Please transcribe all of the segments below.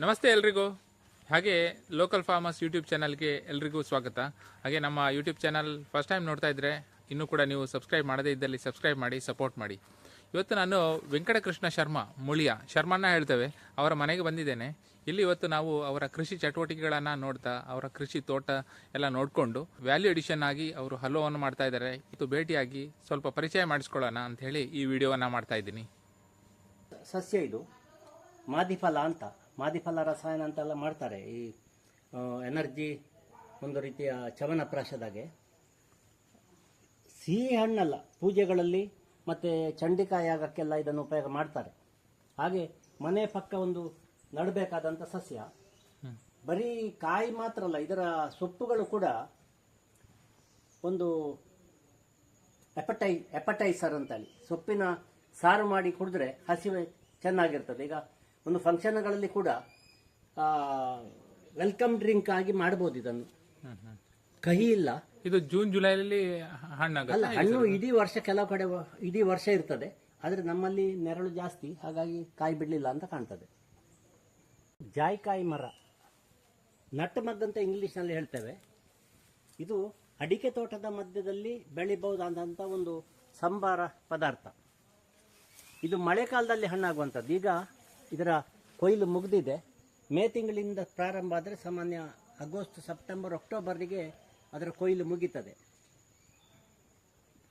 ನಮಸ್ತೆ ಎಲ್ರಿಗೂ. ಹಾಗೆ ಲೋಕಲ್ ಫಾರ್ಮರ್ಸ್ ಯೂಟ್ಯೂಬ್ ಚಾನಲ್ಗೆ ಎಲ್ರಿಗೂ ಸ್ವಾಗತ. ಹಾಗೆ ನಮ್ಮ ಯೂಟ್ಯೂಬ್ ಚಾನಲ್ ಫಸ್ಟ್ ಟೈಮ್ ನೋಡ್ತಾ ಇದ್ರೆ ಇನ್ನೂ ಕೂಡ ನೀವು ಸಬ್ಸ್ಕ್ರೈಬ್ ಮಾಡದೇ ಇದ್ದಲ್ಲಿ ಸಬ್ಸ್ಕ್ರೈಬ್ ಮಾಡಿ ಸಪೋರ್ಟ್ ಮಾಡಿ. ಇವತ್ತು ನಾನು ವೆಂಕಟಕೃಷ್ಣ ಶರ್ಮಾ, ಮುಳಿಯ ಶರ್ಮನ್ನ ಹೇಳ್ತೇವೆ. ಅವರ ಮನೆಗೆ ಬಂದಿದ್ದೇನೆ. ಇಲ್ಲಿ ಇವತ್ತು ನಾವು ಅವರ ಕೃಷಿ ಚಟುವಟಿಕೆಗಳನ್ನು ನೋಡ್ತಾ, ಅವರ ಕೃಷಿ ತೋಟ ಎಲ್ಲ ನೋಡಿಕೊಂಡು ವ್ಯಾಲ್ಯೂ ಎಡಿಷನ್ ಆಗಿ ಅವರು ಹಲೋವನ್ನು ಮಾಡ್ತಾ ಇದ್ದಾರೆ. ಇದು ಭೇಟಿಯಾಗಿ ಸ್ವಲ್ಪ ಪರಿಚಯ ಮಾಡಿಸ್ಕೊಳ್ಳೋಣ ಅಂತ ಹೇಳಿ ಈ ವಿಡಿಯೋವನ್ನು ಮಾಡ್ತಾ ಇದ್ದೀನಿ. ಸಸ್ಯ ಇದು. ಮಾದಿಫಲ ಅಂತ. ಮಾದಿಫಲ ರಸಾಯನ ಅಂತೆಲ್ಲ ಮಾಡ್ತಾರೆ. ಈ ಎನರ್ಜಿ ಒಂದು ರೀತಿಯ ಚವನಪ್ರಾಶದಾಗೆ ಸಿಹಿ ಹಣ್ಣಲ್ಲ ಪೂಜೆಗಳಲ್ಲಿ ಮತ್ತು ಚಂಡಿಕಾ ಯಾಗಕ್ಕೆಲ್ಲ ಇದನ್ನು ಉಪಯೋಗ ಮಾಡ್ತಾರೆ. ಹಾಗೆ ಮನೆ ಪಕ್ಕ ಒಂದು ನಡಬೇಕಾದಂಥ ಸಸ್ಯ. ಬರೀ ಕಾಯಿ ಮಾತ್ರ ಅಲ್ಲ ಇದರ ಸೊಪ್ಪುಗಳು ಕೂಡ ಒಂದು ಎಪಟೈ ಎಪಟೈಸರ್ ಅಂತೇಳಿ. ಸೊಪ್ಪಿನ ಸಾರು ಮಾಡಿ ಕುಡಿದ್ರೆ ಹಸಿವೆ ಚೆನ್ನಾಗಿರ್ತದೆ. ಈಗ ಒಂದು ಫಂಕ್ಷನ್ಗಳಲ್ಲಿ ಕೂಡ ವೆಲ್ಕಮ್ ಡ್ರಿಂಕ್ ಆಗಿ ಮಾಡ್ಬೋದು ಇದನ್ನು. ಕಹಿ ಇಲ್ಲ. ಇದು ಜೂನ್ ಜುಲೈನಲ್ಲಿ ಹಣ್ಣಾಗುತ್ತೆ. ಅಲ್ಲ ಹಣ್ಣು ಇಡೀ ವರ್ಷ ಕೆಲವು ಕಡೆ ಇಡೀ ವರ್ಷ ಇರ್ತದೆ. ಆದರೆ ನಮ್ಮಲ್ಲಿ ನೆರಳು ಜಾಸ್ತಿ ಹಾಗಾಗಿ ಕಾಯಿ ಬಿಡಲಿಲ್ಲ ಅಂತ ಕಾಣ್ತದೆ. ಜಾಯ್ಕಾಯಿ ಮರ. ನಟ್ ಮಗ್ ಅಂತ ಇಂಗ್ಲೀಷ್ನಲ್ಲಿ ಹೇಳ್ತೇವೆ. ಇದು ಅಡಿಕೆ ತೋಟದ ಮಧ್ಯದಲ್ಲಿ ಬೆಳಿಬಹುದಾದಂಥ ಒಂದು ಸಂಬಾರ ಪದಾರ್ಥ. ಇದು ಮಳೆಗಾಲದಲ್ಲಿ ಹಣ್ಣಾಗುವಂಥದ್ದು. ಈಗ ಇದರ ಕೊಯ್ಲು ಮುಗಿದಿದೆ. ಮೇ ತಿಂಗಳಿಂದ ಪ್ರಾರಂಭ ಆದರೆ ಸಾಮಾನ್ಯ ಆಗಸ್ಟ್ ಸೆಪ್ಟೆಂಬರ್ ಅಕ್ಟೋಬರ್ಗೆ ಅದರ ಕೊಯ್ಲು ಮುಗೀತದೆ.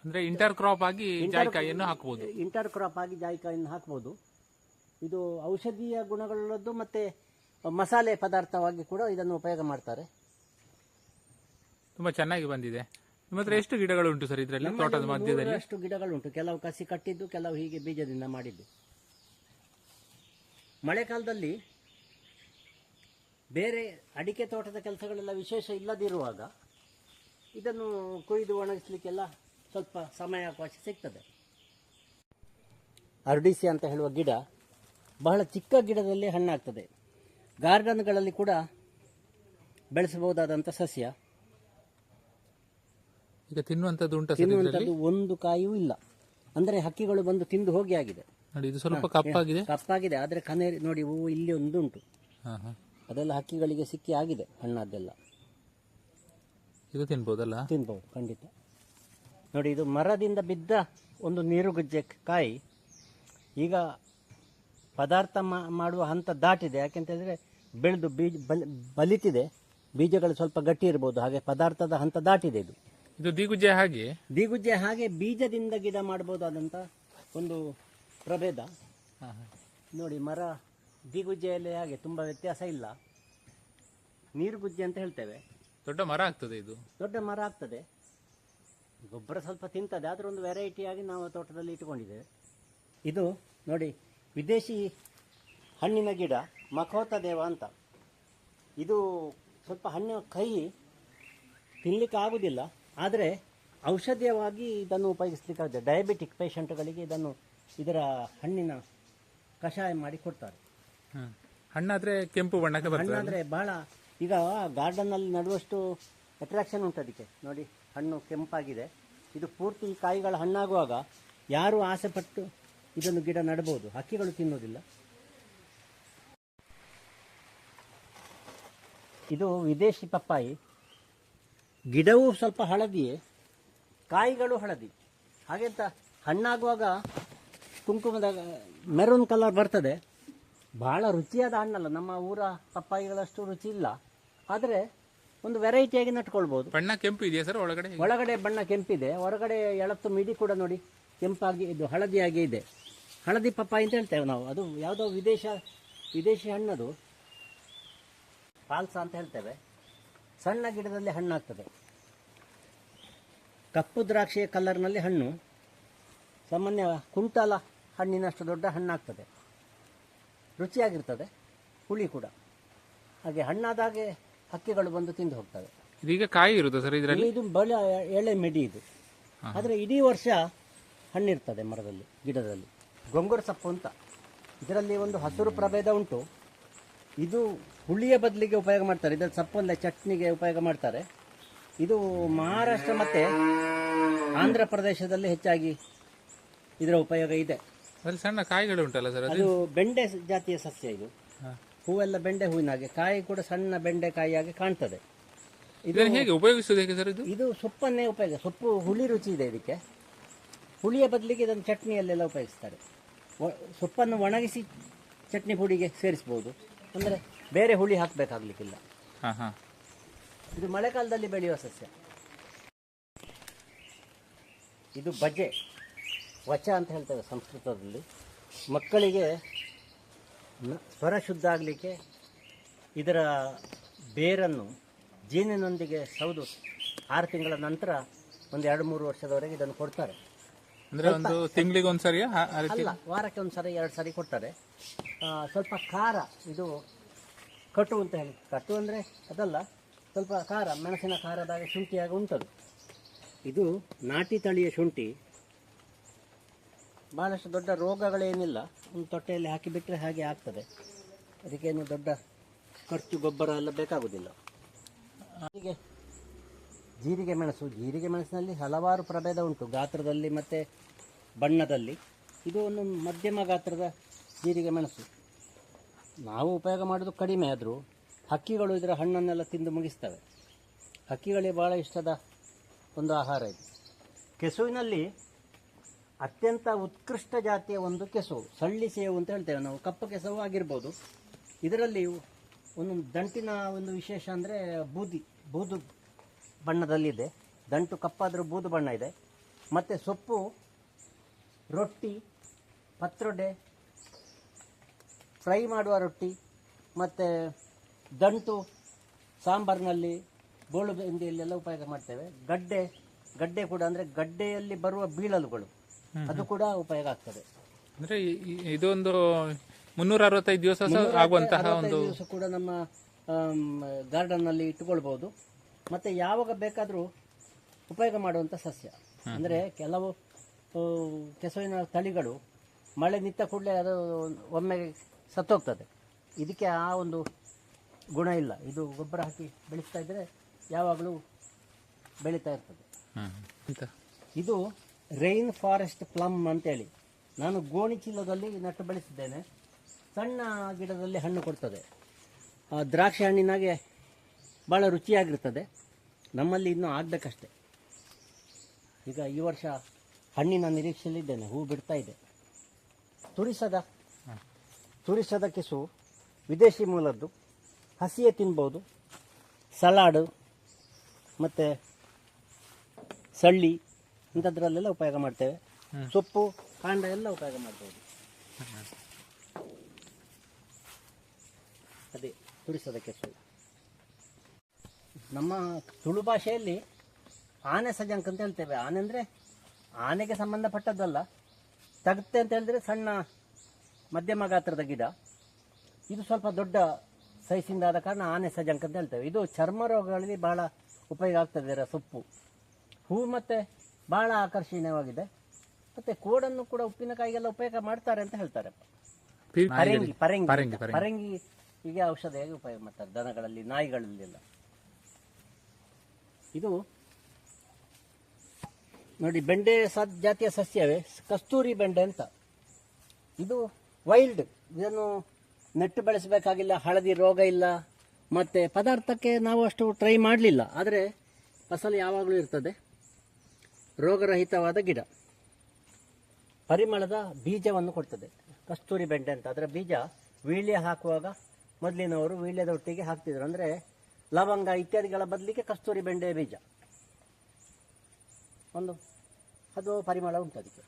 ಅಂದ್ರೆ ಇಂಟರ್ ಕ್ರಾಪ್ ಆಗಿ ಜಾಯಿಕಾಯಿಯನ್ನು ಹಾಕ್ಬೋದು. ಇಂಟರ್ ಕ್ರಾಪ್ ಆಗಿ ಜಾಯಿಕಾಯಿಯನ್ನು ಹಾಕ್ಬೋದು. ಇದು ಔಷಧೀಯ ಗುಣಗಳದ್ದು ಮತ್ತೆ ಮಸಾಲೆ ಪದಾರ್ಥವಾಗಿ ಕೂಡ ಇದನ್ನು ಉಪಯೋಗ ಮಾಡ್ತಾರೆ. ತುಂಬಾ ಚೆನ್ನಾಗಿ ಬಂದಿದೆ. ನಿಮ್ಮ ಹತ್ರ ಎಷ್ಟು ಗಿಡಗಳು ಉಂಟು ಸರ್ ಇದರಲ್ಲಿ? ತೋಟದ ಮಧ್ಯದಲ್ಲಿ? ಎಷ್ಟು ಗಿಡಗಳುಂಟು. ಕೆಲವು ಕಸಿ ಕಟ್ಟಿದ್ದು ಕೆಲವು ಹೀಗೆ ಬೀಜದಿಂದ ಮಾಡಿದ್ದು. ಮಳೆಗಾಲದಲ್ಲಿ ಬೇರೆ ಅಡಿಕೆ ತೋಟದ ಕೆಲಸಗಳೆಲ್ಲ ವಿಶೇಷ ಇಲ್ಲದಿರುವಾಗ ಇದನ್ನು ಕೊಯ್ದು ಒಣಗಿಸ್ಲಿಕ್ಕೆಲ್ಲ ಸ್ವಲ್ಪ ಸಮಯ ಅವಕಾಶ ಸಿಗ್ತದೆ. ಅರ್ಡಿಸಿ ಅಂತ ಹೇಳುವ ಗಿಡ ಬಹಳ ಚಿಕ್ಕ ಗಿಡದಲ್ಲಿ ಹಣ್ಣಾಗ್ತದೆ. ಗಾರ್ಡನ್ಗಳಲ್ಲಿ ಕೂಡ ಬೆಳೆಸಬಹುದಾದಂಥ ಸಸ್ಯ. ಈಗ ತಿನ್ನುವಂತದ್ದು ಉಂಟು ತಿನ್ನುವಂಥದ್ದು ಒಂದು ಕಾಯಿಯೂ ಇಲ್ಲ. ಅಂದರೆ ಹಕ್ಕಿಗಳು ಬಂದು ತಿಂದು ಹೋಗಿ ಆಗಿದೆ. ನೋಡಿ ಇದು ಸ್ವಲ್ಪ ಕಪ್ಪಾಗಿದೆ. ಕಪ್ಪಾಗಿದೆ. ಆದ್ರೆ ಕನೇರಿ ನೋಡಿ ಹೂವು ಇಲ್ಲಿ ಒಂದು ಉಂಟು ಅದೆಲ್ಲ ಹಕ್ಕಿಗಳಿಗೆ ಸಿಕ್ಕಿ ಆಗಿದೆ ಹಣ್ಣಾದೆಲ್ಲ ಇದು ತಿನ್ಬೋದಲ್ಲ? ತಿನ್ಬಹುದು ಖಂಡಿತ. ನೋಡಿ ಇದು ಮರದಿಂದ ಬಿದ್ದ ಒಂದು ನೀರುಗುಜ್ಜೆ ಕಾಯಿ. ಈಗ ಪದಾರ್ಥ ಮಾಡುವ ಹಂತ ದಾಟಿದೆ. ಯಾಕೆಂತ ಹೇಳಿದ್ರೆ ಬೆಳೆದು ಬೀಜ ಬಲ್- ಬಲಿತಿದೆ. ಬೀಜಗಳು ಸ್ವಲ್ಪ ಗಟ್ಟಿ ಇರ್ಬೋದು. ಹಾಗೆ ಪದಾರ್ಥದ ಹಂತ ದಾಟಿದೆ ಇದು. ಇದು ದಿಗುಜ್ಜೆ ಹಾಗೆ? ದೀಗುಜ್ಜೆ ಹಾಗೆ ಬೀಜದಿಂದ ಗಿಡ ಮಾಡಬಹುದಾದಂಥ ಒಂದು ಪ್ರಭೇದ. ಹಾ, ಹಾ. ನೋಡಿ ಮರ ದಿಗುಜ್ಜೆಯಲ್ಲಿ ಹಾಗೆ ತುಂಬ ವ್ಯತ್ಯಾಸ ಇಲ್ಲ. ನೀರುಗುಜ್ಜೆ ಅಂತ ಹೇಳ್ತೇವೆ. ದೊಡ್ಡ ಮರ ಆಗ್ತದೆ ಇದು. ದೊಡ್ಡ ಮರ ಆಗ್ತದೆ. ಗೊಬ್ಬರ ಸ್ವಲ್ಪ ತಿಂತದೆ ಆದರೆ ಒಂದು ವೆರೈಟಿಯಾಗಿ ನಾವು ತೋಟದಲ್ಲಿ ಇಟ್ಟುಕೊಂಡಿದ್ದೇವೆ. ಇದು ನೋಡಿ ವಿದೇಶಿ ಹಣ್ಣಿನ ಗಿಡ ಮಖೋತ ದೇವ ಅಂತ. ಇದು ಸ್ವಲ್ಪ ಹಣ್ಣು ಕಹಿ ತಿನ್ನಲಿಕ್ಕೆ ಆಗುವುದಿಲ್ಲ ಆದರೆ ಔಷಧೀಯವಾಗಿ ಇದನ್ನು ಉಪಯೋಗಿಸ್ಲಿಕ್ಕಾಗುತ್ತೆ. ಡಯಾಬಿಟಿಕ್ ಪೇಷಂಟ್ಗಳಿಗೆ ಇದನ್ನು ಇದರ ಹಣ್ಣಿನ ಕಷಾಯ ಮಾಡಿ ಕೊಡ್ತಾರೆ. ಹಣ್ಣಾದ್ರೆ ಕೆಂಪು ಬಣ್ಣಕ್ಕೆ ಬರ್ತದೆ ಹಣ್ಣಾದ್ರೆ ಬಹಳ ಈಗ ಗಾರ್ಡನ್ ಅಲ್ಲಿ ನಡುವಷ್ಟು ಅಟ್ರಾಕ್ಷನ್ ಉಂಟು ಅದಕ್ಕೆ. ನೋಡಿ ಹಣ್ಣು ಕೆಂಪಾಗಿದೆ. ಇದು ಪೂರ್ತಿ ಈ ಕಾಯಿಗಳ ಹಣ್ಣಾಗುವಾಗ ಯಾರು ಆಸೆ ಪಟ್ಟು ಇದನ್ನು ಗಿಡ ನೆಡಬಹುದು? ಹಕ್ಕಿಗಳು ತಿನ್ನೋದಿಲ್ಲ ಇದು ವಿದೇಶಿ ಪಪ್ಪಾಯಿ. ಗಿಡವೂ ಸ್ವಲ್ಪ ಹಳದಿಯೇ ಕಾಯಿಗಳು ಹಳದಿ. ಹಾಗೆಂತ ಹಣ್ಣಾಗುವಾಗ ಕುಂಕುಮದ ಮೆರೂನ್ ಕಲರ್ ಬರ್ತದೆ. ಬಹಳ ರುಚಿಯಾದ ಹಣ್ಣಲ್ಲ. ನಮ್ಮ ಊರ ಪಪ್ಪಾಯಿಗಳಷ್ಟು ರುಚಿ ಇಲ್ಲ. ಆದರೆ ಒಂದು ವೆರೈಟಿಯಾಗಿ ನಟ್ಕೊಳ್ಬೋದು. ಬಣ್ಣ ಕೆಂಪು ಇದೆಯಾ ಸರ್ ಒಳಗಡೆ? ಒಳಗಡೆ ಬಣ್ಣ ಕೆಂಪಿದೆ. ಹೊರಗಡೆ ಎಳತ್ತು ಮಿಡಿ ಕೂಡ ನೋಡಿ. ಕೆಂಪಾಗಿ ಇದು ಹಳದಿಯಾಗಿ ಇದೆ. ಹಳದಿ ಪಪ್ಪಾಯಿ ಅಂತ ಹೇಳ್ತೇವೆ ನಾವು. ಅದು ಯಾವುದೋ ವಿದೇಶ ವಿದೇಶಿ ಹಣ್ಣದು. ಪಾಲ್ಸ ಅಂತ ಹೇಳ್ತೇವೆ. ಸಣ್ಣ ಗಿಡದಲ್ಲಿ ಹಣ್ಣಾಗ್ತದೆ. ಕಪ್ಪು ದ್ರಾಕ್ಷಿಯ ಕಲರ್ನಲ್ಲಿ ಹಣ್ಣು. ಸಾಮಾನ್ಯ ಕುಂಟಾಲ ಹಣ್ಣಿನಷ್ಟು ದೊಡ್ಡ ಹಣ್ಣಾಗ್ತದೆ. ರುಚಿಯಾಗಿರ್ತದೆ ಹುಳಿ ಕೂಡ. ಹಾಗೆ ಹಣ್ಣಾದಾಗೆ ಹಕ್ಕಿಗಳು ಬಂದು ತಿಂದು ಹೋಗ್ತವೆ. ಇದೀಗ ಕಾಯಿ ಇರುತ್ತೆ ಸರ್ ಇದರಲ್ಲಿ? ಇದು ಬಲ ಎಳೆ ಮೆಡಿ ಇದು. ಆದರೆ ಇಡೀ ವರ್ಷ ಹಣ್ಣಿರ್ತದೆ ಮರದಲ್ಲಿ ಗಿಡದಲ್ಲಿ. ಗೊಂಗುರು ಸೊಪ್ಪು ಅಂತ. ಇದರಲ್ಲಿ ಒಂದು ಹಸಿರು ಪ್ರಭೇದ ಉಂಟು. ಇದು ಹುಳಿಯ ಬದಲಿಗೆ ಉಪಯೋಗ ಮಾಡ್ತಾರೆ. ಇದರ ಸಪ್ಪಲ್ಲೇ ಚಟ್ನಿಗೆ ಉಪಯೋಗ ಮಾಡ್ತಾರೆ. ಇದು ಮಹಾರಾಷ್ಟ್ರ ಮತ್ತು ಆಂಧ್ರ ಪ್ರದೇಶದಲ್ಲಿ ಹೆಚ್ಚಾಗಿ ಇದರ ಉಪಯೋಗ ಇದೆ. ಅದ್ರಲ್ಲಿ ಸಣ್ಣ ಕಾಯಿಗಳು ಉಂಟಲ್ಲ ಸರ್ ಅದು? ಅದು ಬೆಂಡೆ ಜಾತಿಯ ಸಸ್ಯ ಇದು. ಹಾ. ಹೂವೆಲ್ಲ ಬೆಂಡೆ ಹೂವಿನ ಹಾಗೆ. ಕಾಯಿ ಕೂಡ ಸಣ್ಣ ಬೆಂಡೆಕಾಯಿಯಾಗಿ ಕಾಣ್ತದೆ. ಇದು ಇದನ್ನು ಹೇಗೆ ಉಪಯೋಗಿಸುವುದು ಹೇಗೆ ಸರ್ ಇದು? ಇದು ಸೊಪ್ಪನ್ನೇ ಉಪಯೋಗ ಸೊಪ್ಪು ಹುಳಿ ರುಚಿ ಇದೆ ಇದಕ್ಕೆ. ಹುಳಿಯ ಬದಲಿಗೆ ಇದನ್ನು ಚಟ್ನಿಯಲ್ಲೆಲ್ಲ ಉಪಯೋಗಿಸ್ತಾರೆ. ಒ- ಸೊಪ್ಪನ್ನು ಒಣಗಿಸಿ ಚಟ್ನಿ ಪುಡಿಗೆ ಸೇರಿಸ್ಬೋದು. ಅಂದರೆ ಬೇರೆ ಹುಳಿ ಹಾಕಬೇಕಾಗ್ಲಿಕ್ಕಿಲ್ಲ. ಹಾಂ ಹಾಂ. ಇದು ಮಳೆಗಾಲದಲ್ಲಿ ಬೆಳೆಯುವ ಸಸ್ಯ. ಇದು ಬಜೆ ವಚ ಅಂತ ಹೇಳ್ತೇವೆ ಸಂಸ್ಕೃತದಲ್ಲಿ. ಮಕ್ಕಳಿಗೆ ಸ್ವರ ಶುದ್ಧ ಆಗಲಿಕ್ಕೆ ಇದರ ಬೇರನ್ನು ಜೇನಿನೊಂದಿಗೆ ಸೌದು ಆರು ತಿಂಗಳ ನಂತರ ಒಂದು ಎರಡು ಮೂರು ವರ್ಷದವರೆಗೆ ಇದನ್ನು ಕೊಡ್ತಾರೆ. ಅಂದರೆ ಒಂದು ತಿಂಗಳಿಗೆ ಒಂದು ಆ ಅಲ್ಲ ವಾರಕ್ಕೆ ಒಂದು ಸರಿ ಎರಡು ಸರಿ ಕೊಡ್ತಾರೆ. ಸ್ವಲ್ಪ ಖಾರ ಇದು ಕಟು ಅಂತ ಹೇಳಿ. ಕಟು ಅಂದರೆ ಅದಲ್ಲ ಸ್ವಲ್ಪ ಖಾರ ಮೆಣಸಿನ ಖಾರದಾಗ ಶುಂಠಿಯಾಗಿ ಉಂಟದು. ಇದು ನಾಟಿ ತಳಿಯ ಶುಂಠಿ. ಭಾಳಷ್ಟು ದೊಡ್ಡ ರೋಗಗಳೇನಿಲ್ಲ. ಒಂದು ತೊಟ್ಟೆಯಲ್ಲಿ ಹಾಕಿಬಿಟ್ರೆ ಹಾಗೆ ಆಗ್ತದೆ. ಅದಕ್ಕೇನು ದೊಡ್ಡ ಖರ್ಚು ಗೊಬ್ಬರ ಎಲ್ಲ ಬೇಕಾಗುವುದಿಲ್ಲ ಹೀಗೆ ಜೀರಿಗೆ ಮೆಣಸು. ಜೀರಿಗೆ ಮೆಣಸಿನಲ್ಲಿ ಹಲವಾರು ಪ್ರಭೇದ ಉಂಟು. ಗಾತ್ರದಲ್ಲಿ ಮತ್ತು ಬಣ್ಣದಲ್ಲಿ. ಇದು ಒಂದು ಮಧ್ಯಮ ಗಾತ್ರದ ಜೀರಿಗೆ ಮೆಣಸು. ನಾವು ಉಪಯೋಗ ಮಾಡೋದು ಕಡಿಮೆ ಆದರೂ ಹಕ್ಕಿಗಳು ಇದರ ಹಣ್ಣನ್ನೆಲ್ಲ ತಿಂದು ಮುಗಿಸ್ತವೆ. ಹಕ್ಕಿಗಳಿಗೆ ಭಾಳ ಇಷ್ಟದ ಒಂದು ಆಹಾರ ಇದು. ಕೆಸುವಿನಲ್ಲಿ ಅತ್ಯಂತ ಉತ್ಕೃಷ್ಟ ಜಾತಿಯ ಒಂದು ಕೆಸವು, ಸಳ್ಳಿ ಸೇವು ಅಂತ ಹೇಳ್ತೇವೆ ನಾವು. ಕಪ್ಪು ಕೆಸವು ಆಗಿರ್ಬೋದು. ಇದರಲ್ಲಿ ಒಂದು ದಂಟಿನ ಒಂದು ವಿಶೇಷ ಅಂದರೆ ಬೂದಿ, ಬೂದು ಬಣ್ಣದಲ್ಲಿದೆ. ದಂಟು ಕಪ್ಪಾದರೂ ಬೂದು ಬಣ್ಣ ಇದೆ. ಮತ್ತು ಸೊಪ್ಪು, ರೊಟ್ಟಿ, ಪತ್ರೊಡೆ, ಫ್ರೈ ಮಾಡುವ ರೊಟ್ಟಿ, ಮತ್ತು ದಂಟು, ಸಾಂಬಾರಿನಲ್ಲಿ ಬೋಳು ಬೆಂದಿಯಲ್ಲೆಲ್ಲ ಉಪಯೋಗ ಮಾಡ್ತೇವೆ. ಗಡ್ಡೆ ಗಡ್ಡೆ ಕೂಡ ಅಂದರೆ ಗಡ್ಡೆಯಲ್ಲಿ ಬರುವ ಬೀಳಲುಗಳು. ಅದು ಕೂಡ ಉಪಯೋಗ ಆಗ್ತದೆ ಅಂದ್ರೆ ಇದೊಂದು ಮುನ್ನೂರ ಅರವತ್ತೈದು ದಿವಸ ಆಗುವಂತಹ ಒಂದು ದಿವಸ ಕೂಡ ನಮ್ಮ ಗಾರ್ಡನ್ ಅಲ್ಲಿ ಇಟ್ಟುಕೊಳ್ಬಹುದು. ಮತ್ತೆ ಯಾವಾಗ ಬೇಕಾದರೂ ಉಪಯೋಗ ಮಾಡುವಂತ ಸಸ್ಯ. ಅಂದ್ರೆ ಕೆಲವು ಕೆಸುವಿನ ತಳಿಗಳು ಮಳೆ ನಿಂತ ಕೂಡಲೇ ಅದು ಒಮ್ಮೆ ಸತ್ತೋಗ್ತದೆ. ಇದಕ್ಕೆ ಆ ಒಂದು ಗುಣ ಇಲ್ಲ. ಇದು ಗೊಬ್ಬರ ಹಾಕಿ ಬೆಳೆಸ್ತಾ ಇದ್ರೆ ಯಾವಾಗಲೂ ಬೆಳೀತಾ ಇರ್ತದೆ. ಇದು ರೈನ್ ಫಾರೆಸ್ಟ್ ಪ್ಲಮ್ ಅಂತೇಳಿ. ನಾನು ಗೋಣಿ ಚೀಲದಲ್ಲಿ ನೆಟ್ಟು ಬೆಳೆಸಿದ್ದೇನೆ. ಸಣ್ಣ ಗಿಡದಲ್ಲಿ ಹಣ್ಣು ಕೊಡ್ತದೆ. ಆ ದ್ರಾಕ್ಷಿ ಹಣ್ಣಿನಾಗೆ ಭಾಳ ರುಚಿಯಾಗಿರ್ತದೆ. ನಮ್ಮಲ್ಲಿ ಇನ್ನೂ ಆಗಬೇಕಷ್ಟೆ. ಈಗ ಈ ವರ್ಷ ಹಣ್ಣಿನ ನಿರೀಕ್ಷೆಯಲ್ಲಿದ್ದೇನೆ. ಹೂ ಬಿಡ್ತಾ ಇದೆ. ತುರಿಸದ ತುರಿಸದ ಕೆಸು ವಿದೇಶಿ ಮೂಲದ್ದು. ಹಸಿಯೇ ತಿನ್ಬೋದು. ಸಲಾಡು ಮತ್ತು ಸಳ್ಳಿ. ಇಂಥದ್ರಲ್ಲೆಲ್ಲ ಉಪಯೋಗ ಮಾಡ್ತೇವೆ. ಸೊಪ್ಪು ಕಾಂಡ ಎಲ್ಲ ಉಪಯೋಗ ಮಾಡ್ಬೋದು. ಅದೇ ತುಳಿಸೋದಕ್ಕೆ ನಮ್ಮ ತುಳು ಭಾಷೆಯಲ್ಲಿ ಆನೆ ಸಜಂಕ್ ಅಂತ ಹೇಳ್ತೇವೆ. ಆನೆ ಅಂದರೆ ಆನೆಗೆ ಸಂಬಂಧಪಟ್ಟದ್ದಲ್ಲ. ತಗತ್ತೆ ಅಂತ ಹೇಳಿದ್ರೆ ಸಣ್ಣ ಮಧ್ಯಮ ಗಾತ್ರದ ಗಿಡ. ಇದು ಸ್ವಲ್ಪ ದೊಡ್ಡ ಸೈಜಿಂದ ಆದ ಕಾರಣ ಆನೆ ಸಜಂಕ್ ಅಂತ ಹೇಳ್ತೇವೆ. ಇದು ಚರ್ಮ ರೋಗಗಳಲ್ಲಿ ಬಹಳ ಉಪಯೋಗ ಆಗ್ತದೆ ಇದರ ಸೊಪ್ಪು. ಹೂ ಮತ್ತೆ ಬಹಳ ಆಕರ್ಷಣೀಯವಾಗಿದೆ. ಮತ್ತೆ ಕೋಡನ್ನು ಕೂಡ ಉಪ್ಪಿನಕಾಯಿಗೆಲ್ಲ ಉಪಯೋಗ ಮಾಡ್ತಾರೆ ಅಂತ ಹೇಳ್ತಾರೆ. ಪರಂಗಿ ಪರಂಗಿ ಹೇಗೆ ಈಗ ಔಷಧಿಯಾಗಿ ಉಪಯೋಗ ಮಾಡ್ತಾರೆ? ದನಗಳಲ್ಲಿ ನಾಯಿಗಳಲ್ಲೆಲ್ಲ. ಇದು ನೋಡಿ ಬೆಂಡೆ ಜಾತಿಯ ಸಸ್ಯವೇ ಕಸ್ತೂರಿ ಬೆಂಡೆ ಅಂತ. ಇದು ವೈಲ್ಡ್ ಇದನ್ನು ನೆಟ್ಟು ಬೆಳೆಸಬೇಕಾಗಿಲ್ಲ ಹಳದಿ ರೋಗ ಇಲ್ಲ ಮತ್ತೆ ಪದಾರ್ಥಕ್ಕೆ ನಾವು ಅಷ್ಟು ಟ್ರೈ ಮಾಡಲಿಲ್ಲ. ಆದರೆ ಫಸಲು ಯಾವಾಗಲೂ ಇರ್ತದೆ. ರೋಗರಹಿತವಾದ ಗಿಡ. ಪರಿಮಳದ ಬೀಜವನ್ನು ಕೊಡ್ತದೆ. ಕಸ್ತೂರಿ ಬೆಂಡೆ ಅಂತ. ಅದರ ಬೀಜ ವೀಳ್ಯ ಹಾಕುವಾಗ ಮೊದಲಿನವರು ವೀಳ್ಯದ ಒಟ್ಟಿಗೆ ಹಾಕ್ತಿದ್ರು. ಅಂದರೆ ಲವಂಗ ಇತ್ಯಾದಿಗಳ ಬದಲಿಗೆ ಕಸ್ತೂರಿ ಬೆಂಡೆ ಬೀಜ. ಒಂದು, ಅದು ಪರಿಮಳ ಉಂಟು ಅದಕ್ಕೆ.